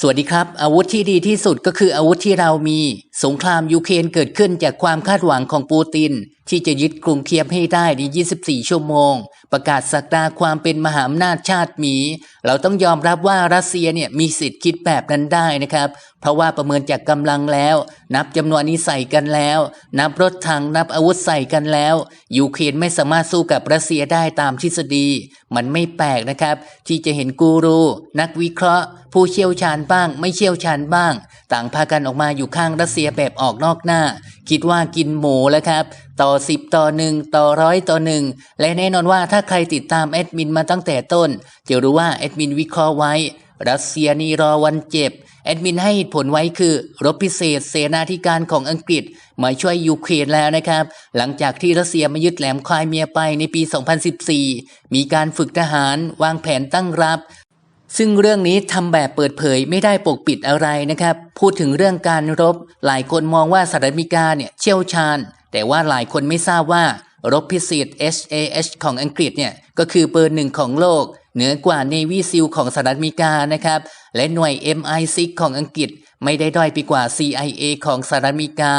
สวัสดีครับ อาวุธที่ดีที่สุดก็คืออาวุธที่เรามี สงครามยูเครนเกิดขึ้นจากความคาดหวังของปูติน ที่จะยึดกรุงเคียบให้ได้ใน 24 ชั่วโมง ประกาศสักดาความเป็นมหาอำนาจชาติหมี เราต้องยอมรับว่ารัสเซียเนี่ยมีสิทธิ์คิดแบบนั้นได้นะครับ เพราะว่าประเมินจากกำลังแล้ว นับจำนวนนี้ใส่กันแล้ว นับรถถังนับอาวุธใส่กันแล้ว ยูเครนไม่สามารถสู้กับรัสเซียได้ตามทฤษฎี มันไม่แปลกนะครับ ที่จะเห็นกูรู นักวิเคราะห์ ผู้เชี่ยวชาญบ้าง ไม่เชี่ยวชาญบ้าง ต่างพากันออกมาอยู่ข้างรัสเซียแบบออกนอกหน้า คิดว่ากินหมูแล้วครับ ต่อ 10 ต่อหนึ่งต่อร้อยต่อหนึ่งและแน่นอนว่าถ้าใครติดตามแอดมินมาตั้งแต่ต้น จะรู้ว่าแอดมินวิเคราะห์ไว้ รัสเซียนี่รอวันเจ็บ แอดมินให้เหตุผลไว้คือ รบพิเศษเสนาธิการของอังกฤษ มาช่วยยูเครนแล้วนะครับ หลังจากที่รัสเซียมายึดแหลมควายเมียไปในปี 2014 มีการฝึกทหารวางแผนตั้งรับ ซึ่งเรื่องนี้ทำแบบเปิดเผยไม่ได้ปกปิดอะไรนะครับ พูดถึงเรื่องการรบ หลายคนมองว่าสหรัฐอเมริกาเนี่ยเชี่ยวชาญ แต่ว่าหลายคนไม่ทราบว่ารบพิเศษ HAH ของอังกฤษเนี่ยก็คือเบอร์หนึ่งของโลก เหนือกว่า Navy SEAL ของสหรัฐอเมริกานะครับ และหน่วย MI6 ของอังกฤษไม่ได้ด้อยไปกว่า CIA ของสหรัฐอเมริกา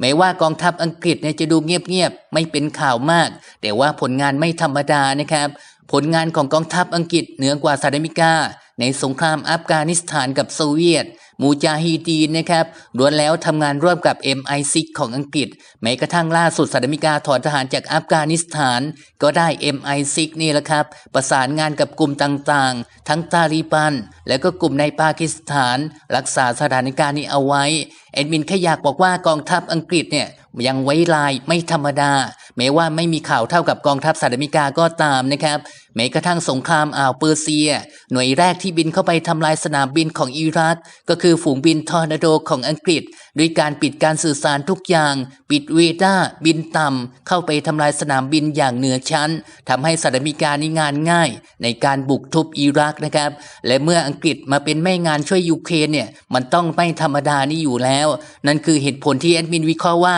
แม้ว่ากองทัพอังกฤษเนี่ยจะดูเงียบๆ ไม่เป็นข่าวมาก แต่ว่าผลงานไม่ธรรมดานะครับ ผลงานของกองทัพอังกฤษเหนือกว่าสหรัฐอเมริกา ในสงครามอัฟกานิสถานกับโซเวียต มูจาฮีดีนนะครับล้วนแล้วทำงานร่วมกับ MI6 ของอังกฤษ แม้กระทั่งล่าสุดสหรัฐอเมริกาถอนทหารจากอัฟกานิสถาน ก็ได้ MI6 นี่แหละครับ ประสานงานกับกลุ่มต่างๆ ทั้งตาลีบัน และก็กลุ่มในปากีสถาน รักษาสถานการณ์นี้เอาไว้แอดมินแค่อยากบอกว่ากองทัพอังกฤษเนี่ยยังไว้ลายไม่ธรรมดา แม้ว่าไม่มีข่าวเท่ากับกองทัพสหรัฐอเมริกาก็ตามนะครับ แม้กระทั่งสงครามอ่าวเปอร์เซีย หน่วยแรกที่บินเข้าไปทำลายสนามบินของอิรักก็คือฝูงบินทอร์นาโดของอังกฤษ ด้วยการปิดการสื่อสารทุกอย่าง ปิดเวดาบินต่ำเข้าไปทำลายสนามบินอย่างเหนือชั้นทำให้สหรัฐอเมริกานี่งานง่าย ในการบุกทุบอิรักนะครับ และเมื่ออังกฤษมาเป็นแม่งานช่วยยูเครนเนี่ยมันต้องไม่ธรรมดานี่อยู่แล้ว นั่นคือเหตุผลที่แอดมินวิเคราะห์ว่า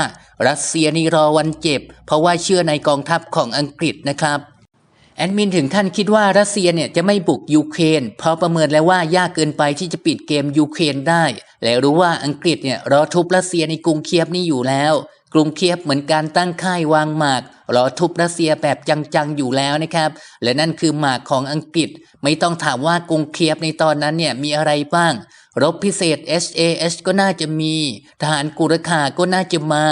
รัสเซียนี่รอวันเจ็บ เพราะว่าเชื่อในกองทัพของอังกฤษนะครับ แอดมินถึงขั้นคิดว่ารัสเซียเนี่ยจะไม่บุกยูเครนเพราะประเมินแล้วว่ายากเกินไปที่จะปิดเกมยูเครนได้ และรู้ว่าอังกฤษเนี่ยรอทุบรัสเซียในกรุงเคียฟนี่อยู่แล้ว กรุงเคียฟเหมือนการตั้งค่ายวางหมาก รอทุบรัสเซียแบบจังๆอยู่แล้วนะครับ และนั่นคือหมากของอังกฤษไม่ต้องถามว่ากรุงเคียฟในตอนนั้นเนี่ยมีอะไรบ้าง รบพิเศษ HAH ก็น่าจะมี ทหารกุรคาก็น่าจะมา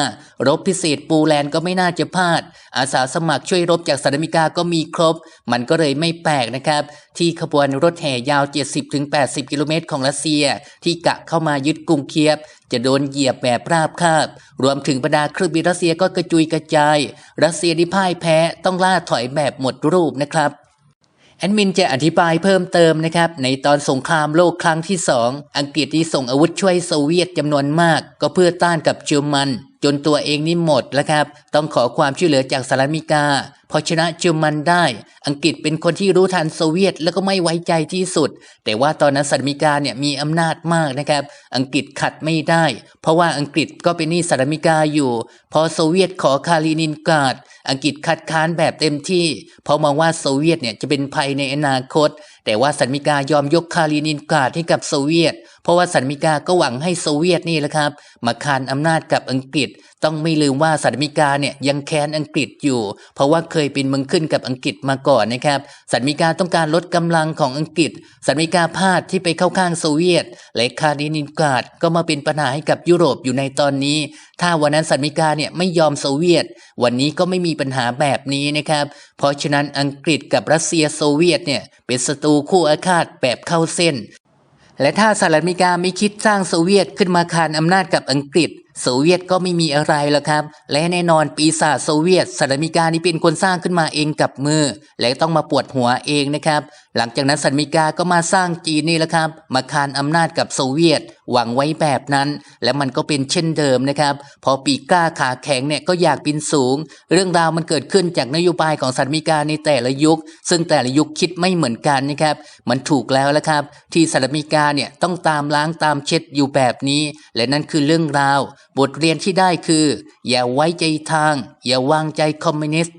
รบพิเศษปูแลนด์ก็ไม่น่าจะพลาด อาสาสมัครช่วยรบจากสหรัฐอเมริกาก็มีครบ มันก็เลยไม่แปลกนะครับ ที่ขบวนรถแห่ยาว 70-80 กิโลเมตรของรัสเซีย ที่กะเข้ามายึดกรุงเคียฟจะโดนเหยียบแบบราบคาบ รวมถึงบรรดาเครื่องบินรัสเซียก็กระจุยกระจาย รัสเซียที่พ่ายแพ้ต้องล่าถอยแบบหมดรูปนะครับ แอดมินจะอธิบายเพิ่มเติมนะครับ ในตอนสงครามโลกครั้งที่สองอังกฤษที่ส่งอาวุธช่วยโซเวียตจำนวนมาก ก็เพื่อต้านกับเยอรมัน จนตัวเองนี่หมดแล้วครับ ต้องขอความช่วยเหลือจากสหรัฐอเมริกาพอชนะเยอรมันได้ อังกฤษเป็นคนที่รู้ทันโซเวียต แล้วก็ไม่ไว้ใจที่สุด แต่ว่าตอนนั้นสหรัฐอเมริกาเนี่ยมีอำนาจมากนะครับ อังกฤษขัดไม่ได้ เพราะว่าอังกฤษก็เป็นหนี้สหรัฐอเมริกาอยู่ พอโซเวียตขอคาลินินกราด อังกฤษคัดค้านแบบเต็มที่ เพราะมองว่าโซเวียตเนี่ยจะเป็นภัยในอนาคตแต่ว่าสหรัฐอเมริกายอมยกคาลินินกราดให้กับโซเวียต เพราะว่าสหรัฐอเมริกาก็หวังให้โซเวียตนี่แหละครับ มาคานอำนาจกับอังกฤษ ต้องไม่ลืมว่าสหรัฐอเมริกาเนี่ยยังแค้นอังกฤษอยู่ เพราะว่าเคยเป็นเมืองขึ้นกับอังกฤษมาก่อนนะครับสหรัฐอเมริกาต้องการลดกำลังของอังกฤษสหรัฐอเมริกาพลาดที่ไปเข้าข้างโซเวียต และคาลินินกราดก็มาเป็นปัญหาให้กับยุโรปอยู่ในตอนนี้ ถ้าวันนั้นสหรัฐอเมริกาเนี่ยไม่ยอมโซเวียต วันนี้ก็ไม่มีปัญหาแบบนี้นะครับ เพราะฉะนั้นอังกฤษกับรัสเซียโซเวียตเนี่ยเป็นศัตรูคู่อาฆาตแบบเข้าเส้น และถ้าสหรัฐอเมริกาไม่คิดสร้างโซเวียตขึ้นมาคานอำนาจกับอังกฤษ โซเวียตก็ไม่มีอะไรแล้วครับ และแน่นอนปีศาจโซเวียตสหรัฐอเมริกานี่เป็นคนสร้างขึ้นมาเองกับมือ และต้องมาปวดหัวเองนะครับ หลังจากนั้นสหรัฐอเมริกาก็มาสร้างจีนนี่แหละครับ มาคานอำนาจกับโซเวียต หวังไว้แบบนั้น และมันก็เป็นเช่นเดิมนะครับ พอปีกล้าขาแข็งเนี่ยก็อยากบินสูง เรื่องราวมันเกิดขึ้นจากนโยบายของสหรัฐอเมริกาในแต่ละยุค ซึ่งแต่ละยุคคิดไม่เหมือนกันนะครับ มันถูกแล้วละครับ ที่สหรัฐอเมริกาเนี่ยต้องตามล้างตามเช็ดอยู่แบบนี้ และนั่นคือเรื่องราว บทเรียนที่ได้คือ อย่าไว้ใจทาง อย่าวางใจคอมมิวนิสต์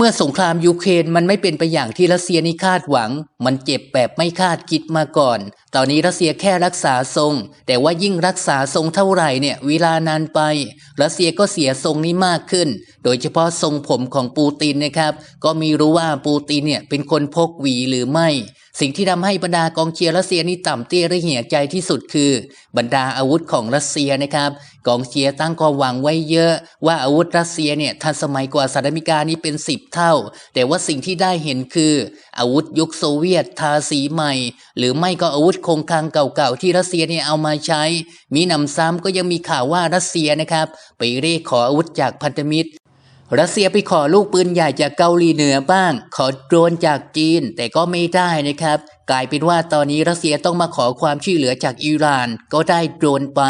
เมื่อสงครามยูเครนมันไม่เป็นไปอย่างที่รัสเซียนี่คาดหวัง มันเจ็บแบบไม่คาดคิดมาก่อน ตอนนี้รัสเซียแค่รักษาทรง แต่ว่ายิ่งรักษาทรงเท่าไหร่เนี่ยเวลานานไป รัสเซียก็เสียทรงนี้มากขึ้น โดยเฉพาะทรงผมของปูตินนะครับ ก็มีรู้ว่าปูตินเนี่ยเป็นคนพกหวีหรือไม่ สิ่งที่ทำให้บรรดากองเชียร์รัสเซียนี่ต่ำเตี้ยและเหี่ยใจที่สุดคือ บรรดาอาวุธของรัสเซียนะครับ กองเชียร์ตั้งความหวังไว้เยอะ ว่าอาวุธรัสเซียเนี่ยทันสมัยกว่าสหรัฐอเมริกานี้เป็นสิบเท่า แต่ว่าสิ่งที่ได้เห็นคือ อาวุธยุคโซเวียตทาสีใหม่ หรือไม่ก็อาวุธคงคลังเก่าๆที่รัสเซียเนี่ยเอามาใช้ มีหนำซ้ำก็ยังมีข่าวว่ารัสเซียนะครับไปเรียกขออาวุธจากพันธมิตร รัสเซียไปขอลูกปืนใหญ่จากเกาหลีเหนือบ้าง ขอโดรนจากจีน แต่ก็ไม่ได้นะครับ กลายเป็นว่าตอนนี้รัสเซียต้องมาขอความช่วยเหลือจากอิหร่าน ก็ได้โดรนไป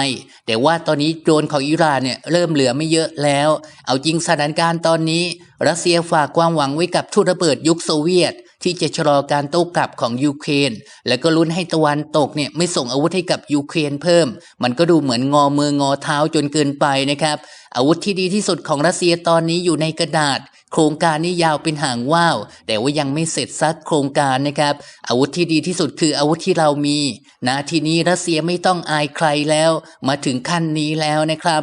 แต่ว่าตอนนี้โดรนของอิหร่านเนี่ยเริ่มเหลือไม่เยอะแล้ว เอาจริงสถานการณ์ตอนนี้ รัสเซียฝากความหวังไว้กับทุ่นระเบิดยุคโซเวียต ที่จะชะลอการโต้กลับของยูเครน และก็ลุ้นให้ตะวันตกเนี่ยไม่ส่งอาวุธให้กับยูเครนเพิ่ม มันก็ดูเหมือนงอมืองอเท้าจนเกินไปนะครับ อาวุธที่ดีที่สุดของรัสเซียตอนนี้อยู่ในกระดาษ โครงการนี้ยาวเป็นหางว่าว แต่ว่ายังไม่เสร็จสักโครงการนะครับ อาวุธที่ดีที่สุดคืออาวุธที่เรามีนาทีนี้รัสเซียไม่ต้องอายใครแล้ว มาถึงขั้นนี้แล้วนะครับ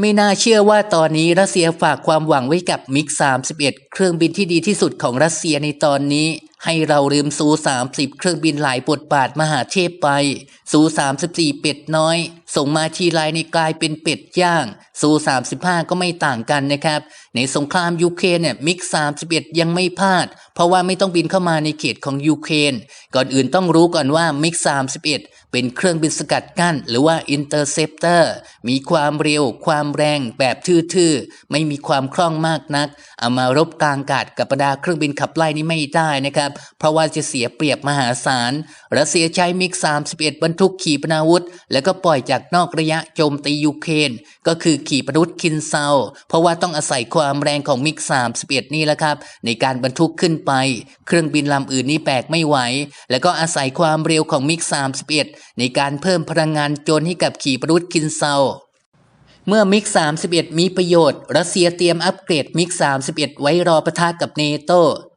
ไม่น่าเชื่อว่าตอนนี้รัสเซียฝากความหวังไว้กับมิก 31 เครื่องบินที่ดีที่สุดของรัสเซียในตอนนี้ ให้เราลืมซู 30 เครื่องบินหลายบทบาทมหาเทพไป ซู 34 เป็ดน้อยส่งมาทีไรในกลายเป็นเป็ดย่างซู35 ก็ไม่ต่างกันนะครับ ในสงครามยูเครนเนี่ยมิก 31 ยังไม่พลาด เพราะว่าไม่ต้องบินเข้ามาในเขตของยูเครนก่อนอื่นต้องรู้ก่อนว่ามิก 31 เป็นเครื่องบินสกัดกั้น หรือว่า Interceptor มีความเร็ว ความแรงแบบทื่อๆ ไม่มีความคล่องมากนัก เอามารบกลางอากาศกับบรรดาเครื่องบินขับไล่นี่ไม่ได้นะครับ เพราะว่าจะเสียเปรียบมหาศาลรัสเซียใช้มิก 31 บรรทุกขีปนาวุธ แล้วก็ปล่อยจากากนอกระยะโจมตียูเครนก็คือขีปนาวุธคินเซาเพราะว่าต้องอาศัยความแรงของมิก 31 นี่แหละครับ ในการบรรทุกขึ้นไป เครื่องบินลำอื่นนี่แบกไม่ไหว แล้วก็อาศัยความเร็วของมิก 31 ในการเพิ่มพลังงานโจนให้กับขีปนาวุธคินเซา เมื่อมิก 31 มีประโยชน์ รัสเซียเตรียมอัปเกรดมิก 31 ไว้รอประทะกับเนโต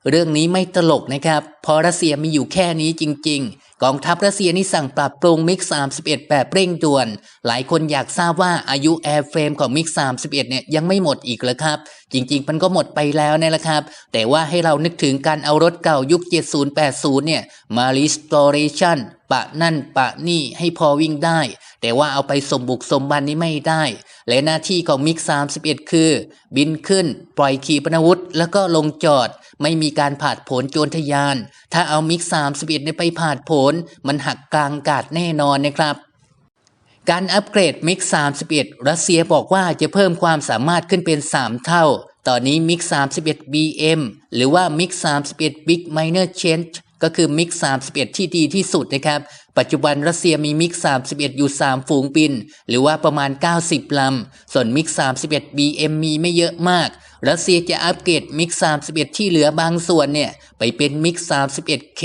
เรื่องนี้ไม่ตลกนะครับเพราะรัสเซียมีอยู่แค่นี้จริง ๆ กองทัพรัสเซียนี่สั่งปรับปรุงมิก 31 แบบเร่งด่วน หลายคนอยากทราบว่าอายุแอร์เฟรมของมิก 31 เนี่ยยังไม่หมดอีกเหรอครับ จริง ๆ มันก็หมดไปแล้วนี่แหละครับ แต่ว่าให้เรานึกถึงการเอารถเก่ายุค 70-80 เนี่ยมา restoration ปะนั่นปะนี่ให้พอวิ่งได้ แต่ว่าเอาไปสมบุกสมบันนี้ไม่ได้ และหน้าที่ของมิก 31 คือ บินขึ้น ปล่อยขีปนาวุธ แล้วก็ลงจอด ไม่มีการผาดผนโจรทยาน ถ้าเอามิก 31เนี่ยไปผาดผนมันหักกลางอากาศแน่นอนนะครับ การอัปเกรดมิก 31 รัสเซียบอกว่าจะเพิ่มความสามารถขึ้นเป็น 3 เท่า ตอนนี้มิก 31 BM หรือว่ามิก 31 Big Minor Change ก็คือมิก31 ที่ดีที่สุดนะครับ ปัจจุบันรัสเซียมีมิก31 อยู่ 3 ฝูงบิน หรือว่าประมาณ 90 ลำ ส่วนมิก31 BM มีไม่เยอะมาก รัสเซียจะอัปเกรดมิก31 ที่เหลือบางส่วนเนี่ย ไปเป็นมิก 31K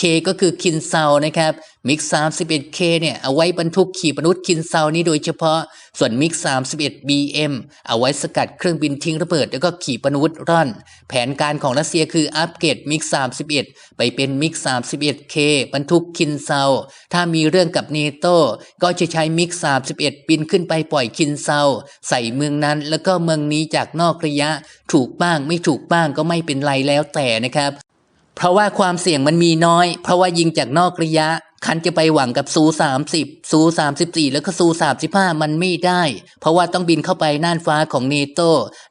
K ก็คือคินเซานะครับ มิก 31K เนี่ยเอาไว้บรรทุกขีปนาวุธคินเซานี้โดยเฉพาะ ส่วนมิก 31 BM เอาไว้สกัดเครื่องบินทิ้งระเบิด แล้วก็ขีปนาวุธร่อน แผนการของรัสเซียคืออัปเกรดมิก 31 ไปเป็นมิก 31K บรรทุกคินเซา ถ้ามีเรื่องกับเนโตก็จะใช้มิก 31 บินขึ้นไปปล่อยคินเซา ใส่เมืองนั้นแล้วก็เมืองนี้จากนอกระยะ ถูกบ้างไม่ถูกบ้างก็ไม่เป็นไรแล้วแต่นะครับ เพราะว่าความเสี่ยงมันมีน้อย เพราะว่ายิงจากนอกระยะ คันจะไปหวังกับซู30ซู34แล้วก็ซู35มันไม่ได้ เพราะว่าต้องบินเข้าไปน่านฟ้าของเนโต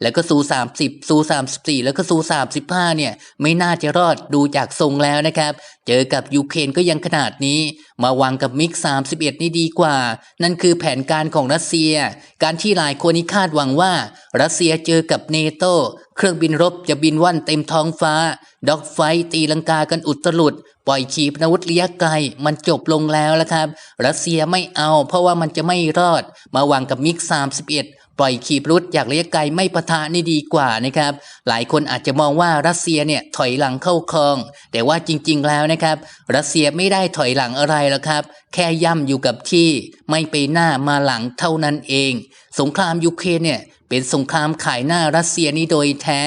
แล้วก็ซู30ซู34แล้วก็ซู35เนี่ย ไม่น่าจะรอดดูจากทรงแล้วนะครับ เจอกับยูเครนก็ยังขนาดนี้ มาวางกับมิก31นี่ดีกว่า นั่นคือแผนการของรัสเซีย การที่หลายคนนี้คาดหวังว่า รัสเซียเจอกับเนโต เครื่องบินรบจะบินว่อนเต็มท้องฟ้า ด็อกไฟตีลังกากันอุตลุด ปล่อยขีปนาวุธระยะไกล มันจบลงแล้วละครับ รัสเซียไม่เอาเพราะว่ามันจะไม่รอด มาวางกับมิก 31 ปล่อยขีปรุธจากระยะไกลไม่ปะทะนี่ดีกว่านะครับ หลายคนอาจจะมองว่ารัสเซียเนี่ยถอยหลังเข้าคลอง แต่ว่าจริง ๆ แล้วนะครับ รัสเซียไม่ได้ถอยหลังอะไรหรอกครับ แค่ย่ำอยู่กับที่ไม่ไปหน้ามาหลังเท่านั้นเอง สงครามยูเครนเนี่ยเป็นสงครามขายหน้ารัสเซียนี้โดยแท้